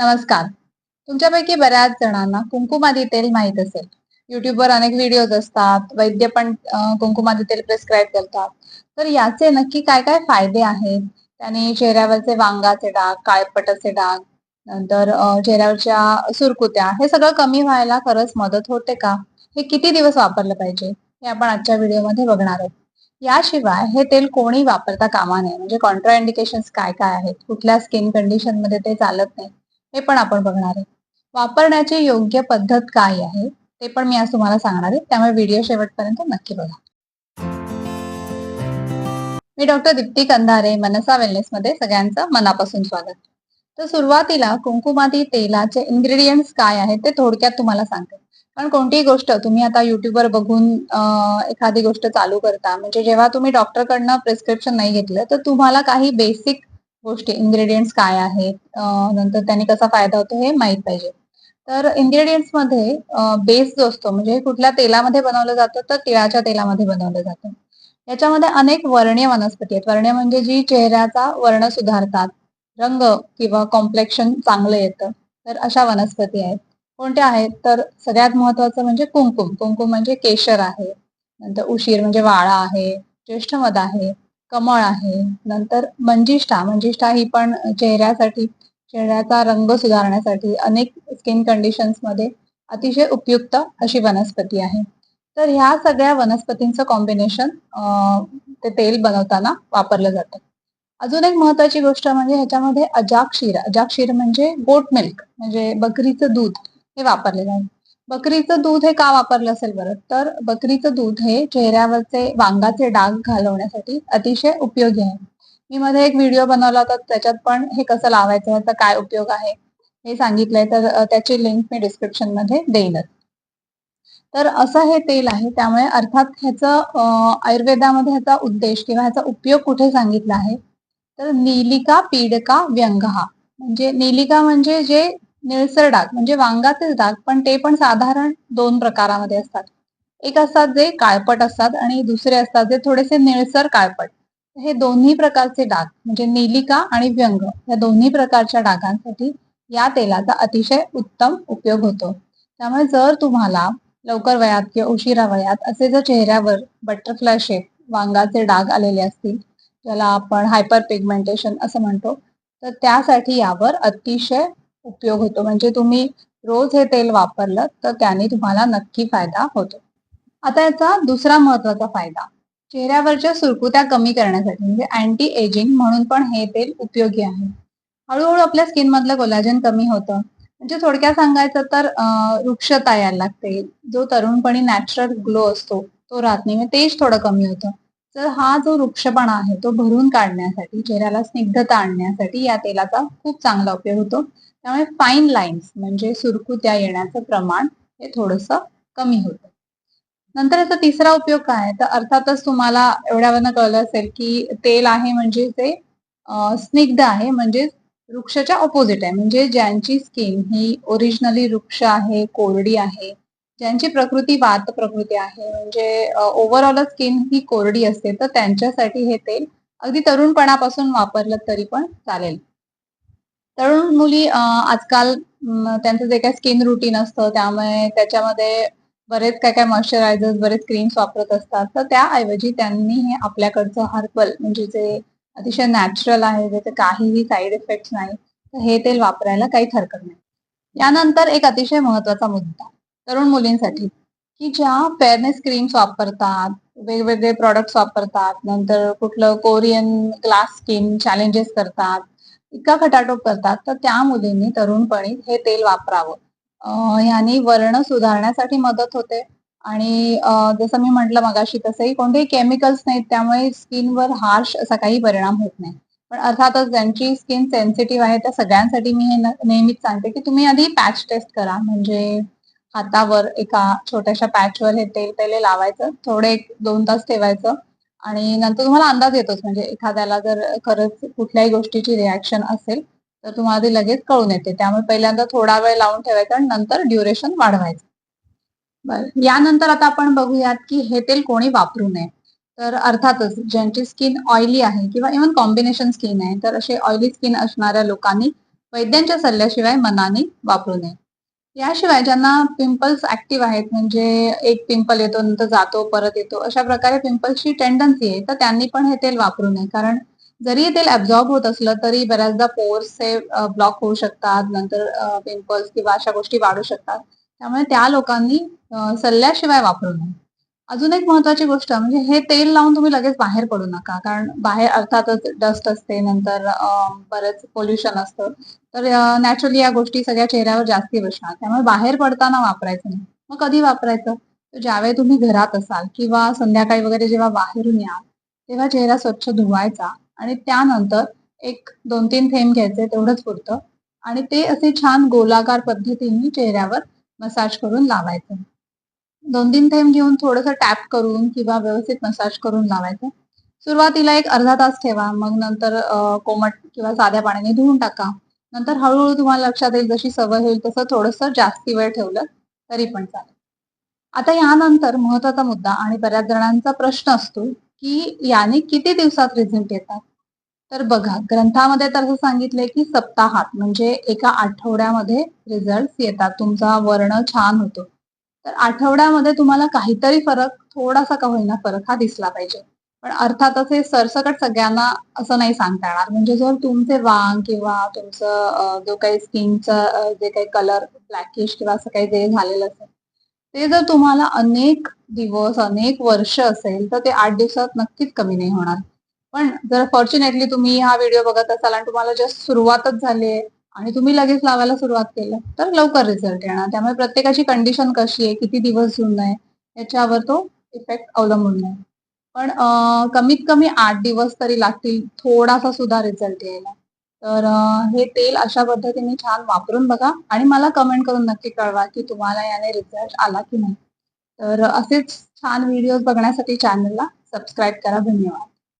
नमस्कार. तुमच्यापैकी बऱ्याच जणांना कुंकुमादी तेल माहीत असेल. युट्यूबवर अनेक व्हिडिओज असतात. वैद्य पण कुंकुमादी तेल प्रिस्क्राईब करतात. तर याचे नक्की काय काय फायदे आहेत? त्याने चेहऱ्यावरचे वांगाचे डाग काळपटाचे डाग नंतर चेहऱ्यावरच्या सुरकुत्या हे सगळं कमी व्हायला खरंच मदत होते का? हे किती दिवस वापरलं पाहिजे? हे आपण आजच्या व्हिडिओमध्ये बघणार आहोत. याशिवाय हे तेल कोणी वापरता कामा नये. म्हणजे कॉन्ट्रा इंडिकेशन काय काय आहेत? कुठल्या स्किन कंडिशनमध्ये ते चालत नाही? हे पण आपण बघणार आहे. वापरण्याची योग्य पद्धत काय आहे ते पण मी आज तुम्हाला सांगणार आहे. त्यामुळे व्हिडिओ शेवटपर्यंत नक्की बघा. मी डॉक्टर दीप्ती कंधारे मनसा वेलनेस मध्ये सगळ्यांचं मनापासून स्वागत. तर सुरुवातीला कुंकुमाती तेलाचे इन्ग्रेडियंट्स काय आहेत ते थोडक्यात तुम्हाला सांगते. कारण कोणतीही गोष्ट तुम्ही आता युट्यूबवर बघून एखादी गोष्ट चालू करता म्हणजे जेव्हा तुम्ही डॉक्टरकडनं प्रिस्क्रिप्शन नाही घेतलं तर तुम्हाला काही बेसिक गोष्टी. इन्ग्रेडियंट्स काय आहेत? नंतर त्यांनी कसा फायदा होतो हे माहीत पाहिजे. तर इन्ग्रेडियंट्समध्ये बेस जो असतो म्हणजे कुठल्या तेलामध्ये बनवलं जातं तर तिळाच्या तेलामध्ये बनवलं जातं. याच्यामध्ये अनेक वर्णीय वनस्पती आहेत. वर्ण्य म्हणजे जी चेहऱ्याचा वर्ण सुधारतात रंग किंवा कॉम्प्लेक्शन चांगलं येतं तर अशा वनस्पती आहेत. कोणत्या आहेत? तर सगळ्यात महत्वाचं म्हणजे कुंकुम. कुंकुम म्हणजे केशर आहे. नंतर उशीर म्हणजे वाळा आहे. ज्येष्ठमध आहे. कमळ आहे. नंतर मंजिष्ठा मंजिष्ठा ही पण चेहऱ्यासाठी चेहऱ्याचा रंग सुधारण्यासाठी अनेक स्किन कंडिशन्समध्ये अतिशय उपयुक्त अशी वनस्पती आहे. तर ह्या सगळ्या वनस्पतींचं कॉम्बिनेशन ते तेल बनवताना वापरलं जातं. अजून एक महत्वाची गोष्ट म्हणजे ह्याच्यामध्ये अजाक्षीर अजाक्षीर म्हणजे गोट मिल्क म्हणजे बकरीचं दूध हे वापरलेलं आहे बकरीचं दूध हे का वापरलं असेल बरं? तर बकरीचं दूध हे चेहऱ्यावरचे वांगाचे डाग घालवण्यासाठी अतिशय उपयोगी आहे. मी मध्ये एक व्हिडिओ बनवला होता त्याच्यात पण हे कसं लावायचं याचा काय उपयोग आहे हे सांगितलंय तर त्याची लिंक मी डिस्क्रिप्शनमध्ये देईनच तर असं हे तेल आहे त्यामुळे अर्थात ह्याचं आयुर्वेदामध्ये ह्याचा उद्देश किंवा ह्याचा उपयोग कुठे सांगितला आहे? तर नीलिका पीडका व्यंगहा. म्हणजे नीलिका म्हणजे जे निळसर डाग म्हणजे वांगाचेच डाग पण ते पण साधारण दोन प्रकारामध्ये असतात. एक असतात जे काळपट असतात आणि दुसरे असतात जे थोडेसे निळसर काळपट. हे दोन्ही प्रकारचे डाग म्हणजे नीलिका आणि व्यंग या दोन्ही प्रकारच्या डागांसाठी या तेलाचा अतिशय उत्तम उपयोग होतो. त्यामुळे जर तुम्हाला लवकर वयात किंवा उशिरा वयात असे जर चेहऱ्यावर बटरफ्लाय शेप वांगाचे डाग आलेले असतील ज्याला आपण हायपर पिगमेंटेशन असं म्हणतो तर त्यासाठी यावर अतिशय उपयोग होतो. म्हणजे तुम्ही रोज हे तेल वापरलं तर त्याने तुम्हाला नक्की फायदा होतो. आता याचा दुसरा महत्त्वाचा फायदा चेहऱ्यावरच्या सुरकुत्या कमी करण्यासाठी म्हणजे अँटी एजिंग म्हणून पण हे तेल उपयोगी आहे. हळूहळू आपल्या स्किन मधलं कोलाजन कमी होतं. म्हणजे थोडक्यात सांगायचं तर वृक्षता यायला लागते. जो तरुणपणी नॅचरल ग्लो असतो तो राहत नाही तेज थोडं कमी होतं. तर हा जो वृक्षपणा आहे तो भरून काढण्यासाठी चेहऱ्याला स्निग्धता आणण्यासाठी या तेलाचा खूप चांगला उपयोग होतो. त्यामुळे फाईन लाईन्स म्हणजे सुरकुत्या येण्याचं प्रमाण हे थोडस कमी होतं. नंतर याचा तिसरा उपयोग काय? आहे तर अर्थातच तुम्हाला एवढ्यावरनं कळलं असेल की तेल आहे म्हणजे ते स्निग्ध आहे म्हणजे वृक्षाच्या ऑपोजिट आहे. म्हणजे ज्यांची स्किन ही ओरिजिनली वृक्ष आहे कोरडी आहे ज्यांची प्रकृती वात प्रकृती आहे म्हणजे ओव्हरऑल स्किन ही कोरडी असते तर त्यांच्यासाठी हे तेल अगदी तरुणपणापासून वापरलं तरी पण चालेल. तरुण मुली आजकाल त्यांचं जे काही स्किन रुटीन असतं त्यामुळे त्याच्यामध्ये बरेच काय काय मॉइश्चरायझर्स बरेच क्रीम्स वापरत असतात तर त्याऐवजी त्यांनी हे आपल्याकडचं हर्बल म्हणजे जे अतिशय नॅचरल आहे ज्याचे काहीही साईड इफेक्ट नाही तर हे तेल वापरायला काहीच हरकत नाही. यानंतर एक अतिशय महत्त्वाचा मुद्दा. तरुण मुलींसाठी की ज्या फेअरनेस क्रीम्स वापरतात वेगवेगळे प्रॉडक्ट्स वापरतात नंतर कुठलं कोरियन ग्लास स्किन चॅलेंजेस करतात इतका खटाटोप करतात तर त्या मुलींनी तरुणपणी हे तेल वापरावं. याने ह्यानी वर्ण सुधारण्यासाठी मदत होते आणि जसं मी म्हटलं मगाशी तसंही कोणतेही केमिकल्स नाहीत त्यामुळे स्किनवर हार्श असा काही परिणाम होत नाही. पण अर्थातच ज्यांची स्किन सेन्सिटिव्ह आहे त्या सगळ्यांसाठी मी हे नेहमीच सांगते की तुम्ही आधी पॅच टेस्ट करा. म्हणजे हातावर एका छोट्याशा पॅचवर हे तेल पहिले लावायचं. थोडे एक दोन तास ठेवायचं. आणि नंतर तुम्हाला अंदाज येतोच. म्हणजे एखाद्याला जर खरंच कुठल्याही गोष्टीची रिॲक्शन असेल तर तुम्हाला ते लगेच कळून येते. त्यामुळे पहिल्यांदा थोडा वेळ लावून ठेवायचा आणि नंतर ड्युरेशन वाढवायचं. बरं. यानंतर आता आपण बघूयात की हे तेल कोणी वापरू नये. तर अर्थातच ज्यांची स्किन ऑइली आहे किंवा इव्हन कॉम्बिनेशन स्किन आहे तर असे ऑइली स्किन असणाऱ्या लोकांनी वैद्यांच्या सल्ल्याशिवाय मनाने वापरू नये. याशिवाय ज्यांना पिंपल्स ऍक्टिव्ह आहेत म्हणजे एक पिंपल येतो नंतर जातो परत येतो अशा प्रकारे पिंपल्सची टेंडन्सी आहे तर त्यांनी पण हे तेल वापरू नये. कारण जरी हे तेल ऍब्झॉर्ब होत असलं तरी बऱ्याचदा पोर्स हे ब्लॉक होऊ शकतात नंतर पिंपल्स किंवा अशा गोष्टी वाढू शकतात. त्यामुळे त्या लोकांनी सल्ल्याशिवाय वापरू नये. अजून एक महत्वाची गोष्ट म्हणजे हे तेल लावून तुम्ही लगेच बाहेर पडू नका. कारण बाहेर अर्थातच डस्ट असते नंतर अं, बरेच पोल्युशन असतं. तर नॅचरली या गोष्टी सगळ्या चेहऱ्यावर जास्ती बसणार. त्यामुळे बाहेर पडताना वापरायचं नाही. मग कधी वापरायचं? तर ज्यावेळी तुम्ही घरात असाल किंवा संध्याकाळी वगैरे जेव्हा बाहेरून याल तेव्हा चेहरा स्वच्छ धुवायचा आणि त्यानंतर एक दोन तीन थेंब घ्यायचे तेवढंच पुरतं आणि ते असे छान गोलाकार पद्धतीने चेहऱ्यावर मसाज करून लावायचं. दोन तीन थेंब घेऊन थोडंसं टॅप करून किंवा व्यवस्थित मसाज करून लावायचं. सुरुवातीला एक अर्धा तास ठेवा. मग नंतर कोमट किंवा साध्या पाण्याने धुवून टाका. नंतर हळूहळू तुम्हाला लक्षात येईल जशी सवय होईल तसं थोडंसं जास्ती वेळ ठेवलं तरी पण चालेल. आता यानंतर महत्त्वाचा मुद्दा आणि बऱ्याच जणांचा प्रश्न असतो की याने किती दिवसात रिझल्ट येतात? तर बघा ग्रंथामध्ये तर असं सांगितलंय की सप्ताहात म्हणजे एका आठवड्यामध्ये रिझल्ट येतात. तुमचा वर्ण छान होतो. तर आठवड्यामध्ये तुम्हाला काहीतरी फरक थोडासा का होईना फरक हा दिसला पाहिजे. पण अर्थातच हे सरसकट सगळ्यांना असं नाही सांगता येणार. म्हणजे जर तुमचे वांग किंवा तुमचं जो काही स्किनचं जे काही कलर ब्लॅकिश किंवा असं काही जे झालेलं असेल ते जर तुम्हाला अनेक दिवस अनेक वर्ष असेल तर ते आठ दिवसात नक्कीच कमी नाही होणार. पण जर फॉर्च्युनेटली तुम्ही हा व्हिडिओ बघत असाल आणि तुम्हाला जस्ट सुरुवातच झाली आहे आणि तुम्ही लगेच लावायला सुरुवात केलं तर लवकर रिझल्ट येणार. त्यामुळे प्रत्येकाची कंडिशन कशी आहे किती दिवस जुनं आहे याच्यावर तो इफेक्ट अवलंबून आहे पण कमीत कमी आठ दिवस तरी लागतील थोडासा सुद्धा रिझल्ट यायला. तर हे तेल अशा पद्धतीने छान वापरून बघा आणि मला कमेंट करून नक्की कळवा की तुम्हाला याने रिझल्ट आला की नाही. तर असेच छान व्हिडिओज बघण्यासाठी चॅनलला सबस्क्राईब करा. धन्यवाद.